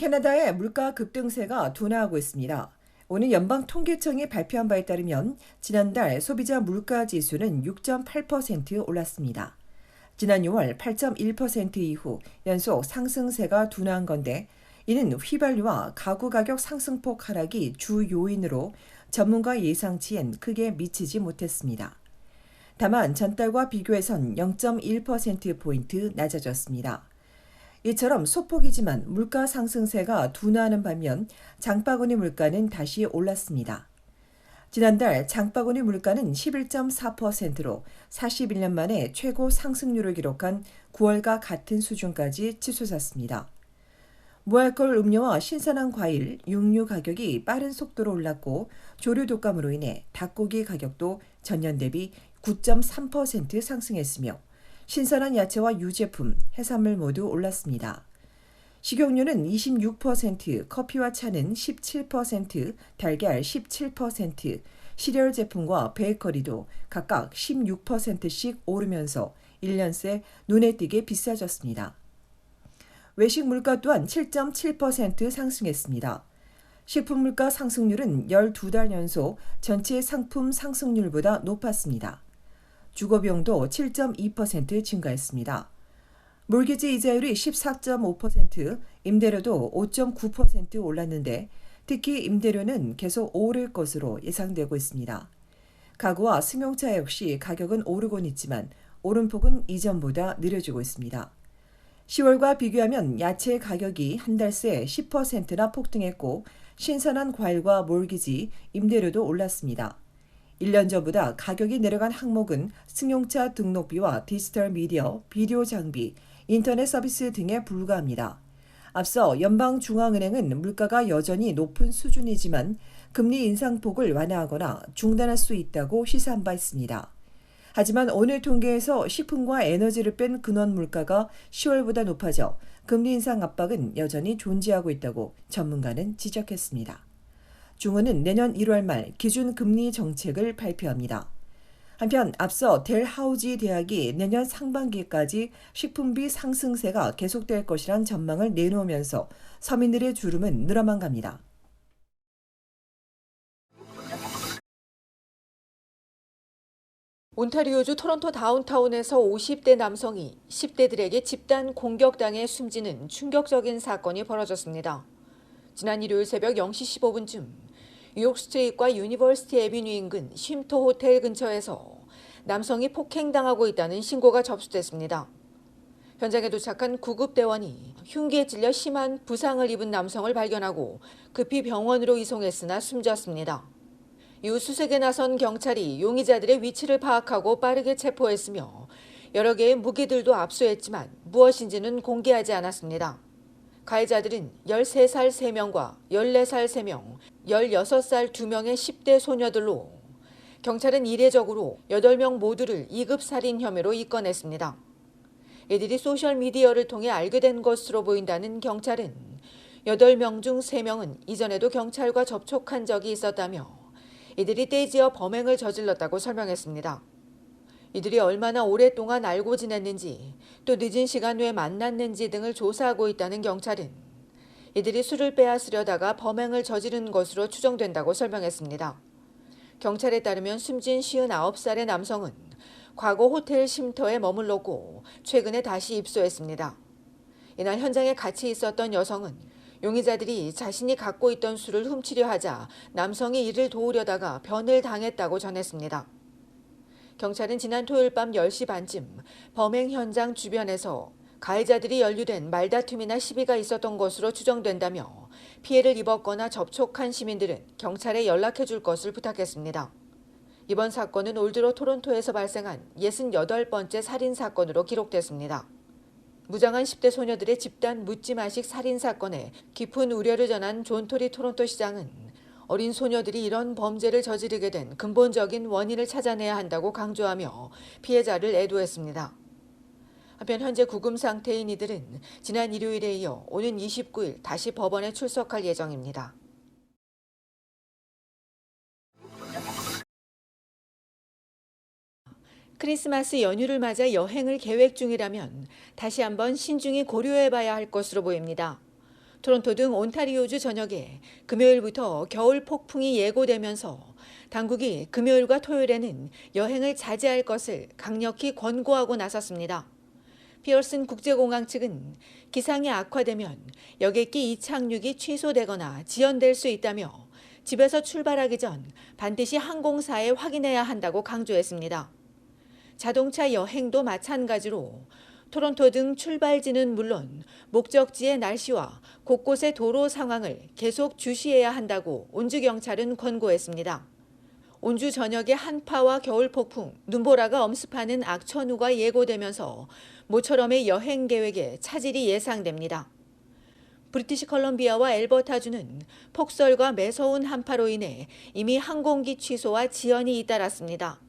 캐나다의 물가 급등세가 둔화하고 있습니다. 오늘 연방 통계청이 발표한 바에 따르면 지난달 소비자 물가 지수는 6.8% 올랐습니다. 지난 6월 8.1% 이후 연속 상승세가 둔화한 건데 이는 휘발유와 가구 가격 상승폭 하락이 주 요인으로 전문가 예상치엔 크게 미치지 못했습니다. 다만 전달과 비교해선 0.1%포인트 낮아졌습니다. 이처럼 소폭이지만 물가 상승세가 둔화하는 반면 장바구니 물가는 다시 올랐습니다. 지난달 장바구니 물가는 11.4%로 41년 만에 최고 상승률을 기록한 9월과 같은 수준까지 치솟았습니다. 무알콜 음료와 신선한 과일, 육류 가격이 빠른 속도로 올랐고 조류 독감으로 인해 닭고기 가격도 전년 대비 9.3% 상승했으며 신선한 야채와 유제품, 해산물 모두 올랐습니다. 식용유는 26%, 커피와 차는 17%, 달걀 17%, 시리얼 제품과 베이커리도 각각 16%씩 오르면서 1년 새 눈에 띄게 비싸졌습니다. 외식 물가 또한 7.7% 상승했습니다. 식품 물가 상승률은 12달 연속 전체 상품 상승률보다 높았습니다. 주거 비용도 7.2% 증가했습니다. 몰기지 이자율이 14.5%, 임대료도 5.9% 올랐는데 특히 임대료는 계속 오를 것으로 예상되고 있습니다. 가구와 승용차 역시 가격은 오르곤 있지만 오름폭은 이전보다 느려지고 있습니다. 10월과 비교하면 야채 가격이 한 달 새 10%나 폭등했고 신선한 과일과 몰기지, 임대료도 올랐습니다. 1년 전보다 가격이 내려간 항목은 승용차 등록비와 디지털 미디어, 비디오 장비, 인터넷 서비스 등에 불과합니다. 앞서 연방중앙은행은 물가가 여전히 높은 수준이지만 금리 인상폭을 완화하거나 중단할 수 있다고 시사한 바 있습니다. 하지만 오늘 통계에서 식품과 에너지를 뺀 근원 물가가 10월보다 높아져 금리 인상 압박은 여전히 존재하고 있다고 전문가는 지적했습니다. 중원은 내년 1월 말 기준 금리 정책을 발표합니다. 한편 앞서 델하우지 대학이 내년 상반기까지 식품비 상승세가 계속될 것이란 전망을 내놓으면서 서민들의 주름은 늘어만 갑니다. 온타리오주 토론토 다운타운에서 50대 남성이 10대들에게 집단 공격당해 숨지는 충격적인 사건이 벌어졌습니다. 지난 일요일 새벽 0시 15분쯤 뉴욕 스트리트과 유니버시티 애비뉴 인근 쉼토 호텔 근처에서 남성이 폭행당하고 있다는 신고가 접수됐습니다. 현장에 도착한 구급대원이 흉기에 찔려 심한 부상을 입은 남성을 발견하고 급히 병원으로 이송했으나 숨졌습니다. 이후 수색에 나선 경찰이 용의자들의 위치를 파악하고 빠르게 체포했으며 여러 개의 무기들도 압수했지만 무엇인지는 공개하지 않았습니다. 가해자들은 13살 3명과 14살 3명, 16살 2명의 10대 소녀들로 경찰은 이례적으로 8명 모두를 2급 살인 혐의로 입건했습니다. 이들이 소셜미디어를 통해 알게 된 것으로 보인다는 경찰은 8명 중 3명은 이전에도 경찰과 접촉한 적이 있었다며 이들이 떼지어 범행을 저질렀다고 설명했습니다. 이들이 얼마나 오랫동안 알고 지냈는지 또 늦은 시간 왜 만났는지 등을 조사하고 있다는 경찰은 이들이 술을 빼앗으려다가 범행을 저지른 것으로 추정된다고 설명했습니다. 경찰에 따르면 숨진 59살의 남성은 과거 호텔 쉼터에 머물렀고 최근에 다시 입소했습니다. 이날 현장에 같이 있었던 여성은 용의자들이 자신이 갖고 있던 술을 훔치려 하자 남성이 이를 도우려다가 변을 당했다고 전했습니다. 경찰은 지난 토요일 밤 10시 반쯤 범행 현장 주변에서 가해자들이 연루된 말다툼이나 시비가 있었던 것으로 추정된다며 피해를 입었거나 접촉한 시민들은 경찰에 연락해 줄 것을 부탁했습니다. 이번 사건은 올 들어 토론토에서 발생한 68번째 살인 사건으로 기록됐습니다. 무장한 10대 소녀들의 집단 묻지마식 살인 사건에 깊은 우려를 전한 존토리 토론토 시장은 어린 소녀들이 이런 범죄를 저지르게 된 근본적인 원인을 찾아내야 한다고 강조하며 피해자를 애도했습니다. 한편 현재 구금 상태인 이들은 지난 일요일에 이어 오는 29일 다시 법원에 출석할 예정입니다. 크리스마스 연휴를 맞아 여행을 계획 중이라면 다시 한번 신중히 고려해 봐야 할 것으로 보입니다. 토론토 등 온타리오주 전역에 금요일부터 겨울 폭풍이 예고되면서 당국이 금요일과 토요일에는 여행을 자제할 것을 강력히 권고하고 나섰습니다. 피어슨 국제공항 측은 기상이 악화되면 여객기 이착륙이 취소되거나 지연될 수 있다며 집에서 출발하기 전 반드시 항공사에 확인해야 한다고 강조했습니다. 자동차 여행도 마찬가지로 토론토 등 출발지는 물론 목적지의 날씨와 곳곳의 도로 상황을 계속 주시해야 한다고 온주 경찰은 권고했습니다. 온주 전역에 한파와 겨울 폭풍, 눈보라가 엄습하는 악천후가 예고되면서 모처럼의 여행 계획에 차질이 예상됩니다. 브리티시 컬럼비아와 엘버타주는 폭설과 매서운 한파로 인해 이미 항공기 취소와 지연이 잇따랐습니다.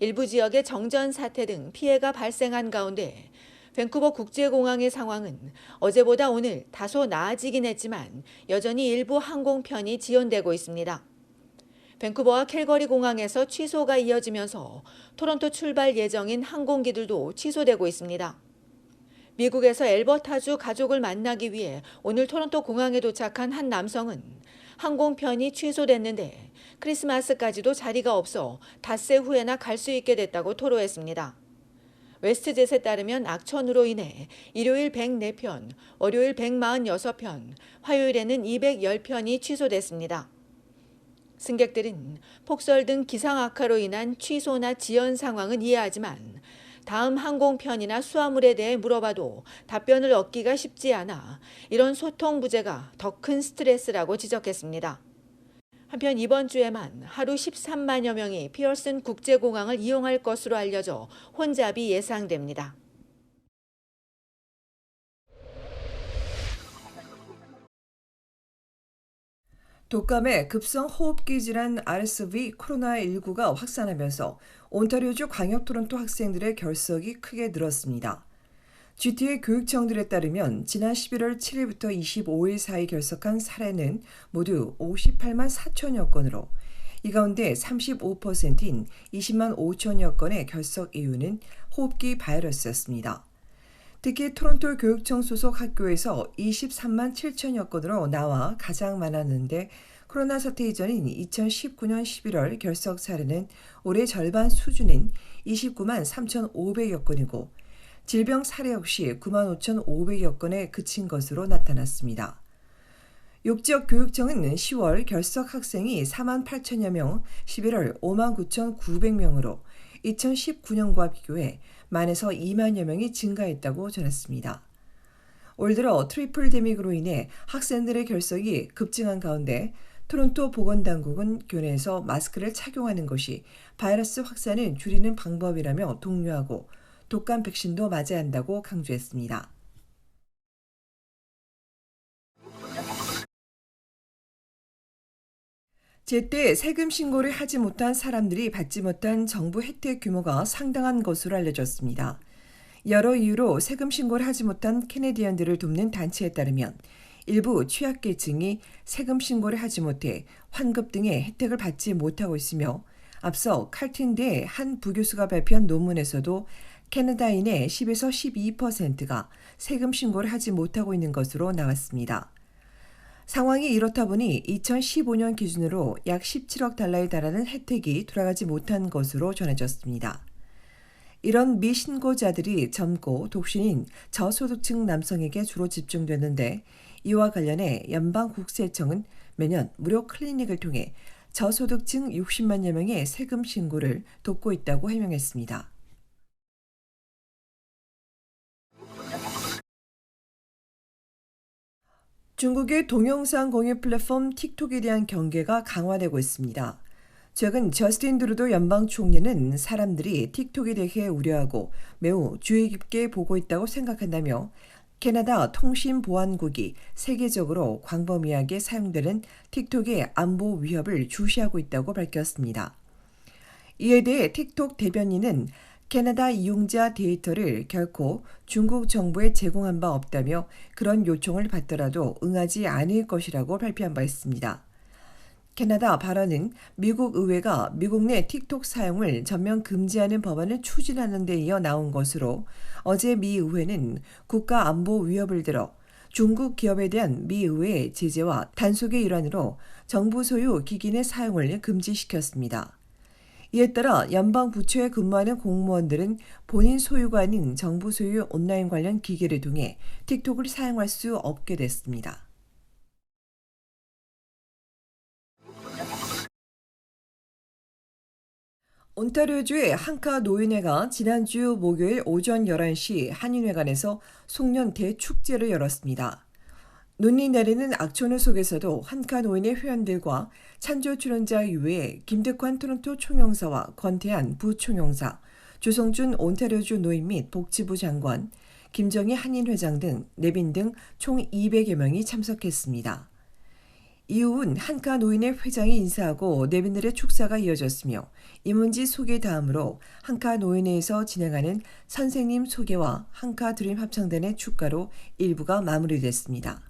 일부 지역의 정전 사태 등 피해가 발생한 가운데 밴쿠버 국제공항의 상황은 어제보다 오늘 다소 나아지긴 했지만 여전히 일부 항공편이 지연되고 있습니다. 밴쿠버와 캘거리 공항에서 취소가 이어지면서 토론토 출발 예정인 항공기들도 취소되고 있습니다. 미국에서 엘버타주 가족을 만나기 위해 오늘 토론토 공항에 도착한 한 남성은 항공편이 취소됐는데 크리스마스까지도 자리가 없어 닷새 후에나 갈 수 있게 됐다고 토로했습니다. 웨스트젯에 따르면 악천후로 인해 일요일 104편, 월요일 146편, 화요일에는 210편이 취소됐습니다. 승객들은 폭설 등 기상 악화로 인한 취소나 지연 상황은 이해하지만 다음 항공편이나 수화물에 대해 물어봐도 답변을 얻기가 쉽지 않아 이런 소통 부재가 더 큰 스트레스라고 지적했습니다. 한편 이번 주에만 하루 13만여 명이 피어슨 국제공항을 이용할 것으로 알려져 혼잡이 예상됩니다. 독감의 급성 호흡기 질환 RSV 코로나19가 확산하면서 온타리오주 광역 토론토 학생들의 결석이 크게 늘었습니다. GTA 교육청들에 따르면 지난 11월 7일부터 25일 사이 결석한 사례는 모두 58만 4천여 건으로 이 가운데 35%인 20만 5천여 건의 결석 이유는 호흡기 바이러스였습니다. 특히 토론토 교육청 소속 학교에서 23만 7천여 건으로 나와 가장 많았는데 코로나 사태 이전인 2019년 11월 결석 사례는 올해 절반 수준인 29만 3,500여 건이고 질병 사례 역시 9만 5,500여 건에 그친 것으로 나타났습니다. 욕지역 교육청은 10월 결석 학생이 4만 8천여 명, 11월 5만 9,900명으로 2019년과 비교해 만에서 2만여 명이 증가했다고 전했습니다. 올 들어 트리플 데믹으로 인해 학생들의 결석이 급증한 가운데 토론토 보건당국은 교내에서 마스크를 착용하는 것이 바이러스 확산을 줄이는 방법이라며 독려하고 독감 백신도 맞아야 한다고 강조했습니다. 제때 세금 신고를 하지 못한 사람들이 받지 못한 정부 혜택 규모가 상당한 것으로 알려졌습니다. 여러 이유로 세금 신고를 하지 못한 캐네디언들을 돕는 단체에 따르면 일부 취약계층이 세금 신고를 하지 못해 환급 등의 혜택을 받지 못하고 있으며 앞서 칼틴대 한 부교수가 발표한 논문에서도 캐나다인의 10에서 12%가 세금 신고를 하지 못하고 있는 것으로 나왔습니다. 상황이 이렇다 보니 2015년 기준으로 약 17억 달러에 달하는 혜택이 돌아가지 못한 것으로 전해졌습니다. 이런 미신고자들이 젊고 독신인 저소득층 남성에게 주로 집중됐는데 이와 관련해 연방국세청은 매년 무료 클리닉을 통해 저소득층 60만여 명의 세금 신고를 돕고 있다고 해명했습니다. 중국의 동영상 공유 플랫폼 틱톡에 대한 경계가 강화되고 있습니다. 최근 저스틴 드루도 연방 총리는 사람들이 틱톡에 대해 우려하고 매우 주의 깊게 보고 있다고 생각한다며 캐나다 통신보안국이 세계적으로 광범위하게 사용되는 틱톡의 안보 위협을 주시하고 있다고 밝혔습니다. 이에 대해 틱톡 대변인은 캐나다 이용자 데이터를 결코 중국 정부에 제공한 바 없다며 그런 요청을 받더라도 응하지 않을 것이라고 발표한 바 있습니다. 캐나다 발언은 미국 의회가 미국 내 틱톡 사용을 전면 금지하는 법안을 추진하는 데 이어 나온 것으로 어제 미 의회는 국가 안보 위협을 들어 중국 기업에 대한 미 의회의 제재와 단속의 일환으로 정부 소유 기기의 사용을 금지시켰습니다. 이에 따라 연방 부처에 근무하는 공무원들은 본인 소유가 아닌 정부 소유 온라인 관련 기기를 통해 틱톡을 사용할 수 없게 됐습니다. 온타리오주의 한카 노인회가 지난주 목요일 오전 11시 한인회관에서 송년 대축제를 열었습니다. 눈이 내리는 악천후 속에서도 한카 노인의 회원들과 찬조 출연자 이외에 김득환 토론토 총영사와 권태한 부총영사, 조성준 온타리오주 노인 및 복지부 장관, 김정희 한인회장 등 내빈 등 총 200여 명이 참석했습니다. 이후은 한카 노인의 회장이 인사하고 내빈들의 축사가 이어졌으며 임은지 소개 다음으로 한카 노인회에서 진행하는 선생님 소개와 한카 드림 합창단의 축가로 일부가 마무리됐습니다.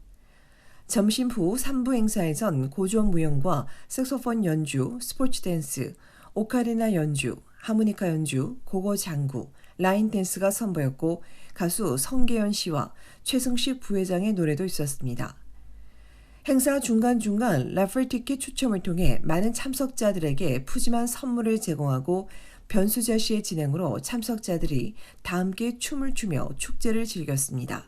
점심 후 3부 행사에선 고전 무용과 색소폰 연주, 스포츠 댄스, 오카리나 연주, 하모니카 연주, 고고 장구, 라인 댄스가 선보였고 가수 성계연 씨와 최승식 부회장의 노래도 있었습니다. 행사 중간중간 라플 티켓 추첨을 통해 많은 참석자들에게 푸짐한 선물을 제공하고 변수자 씨의 진행으로 참석자들이 다 함께 춤을 추며 축제를 즐겼습니다.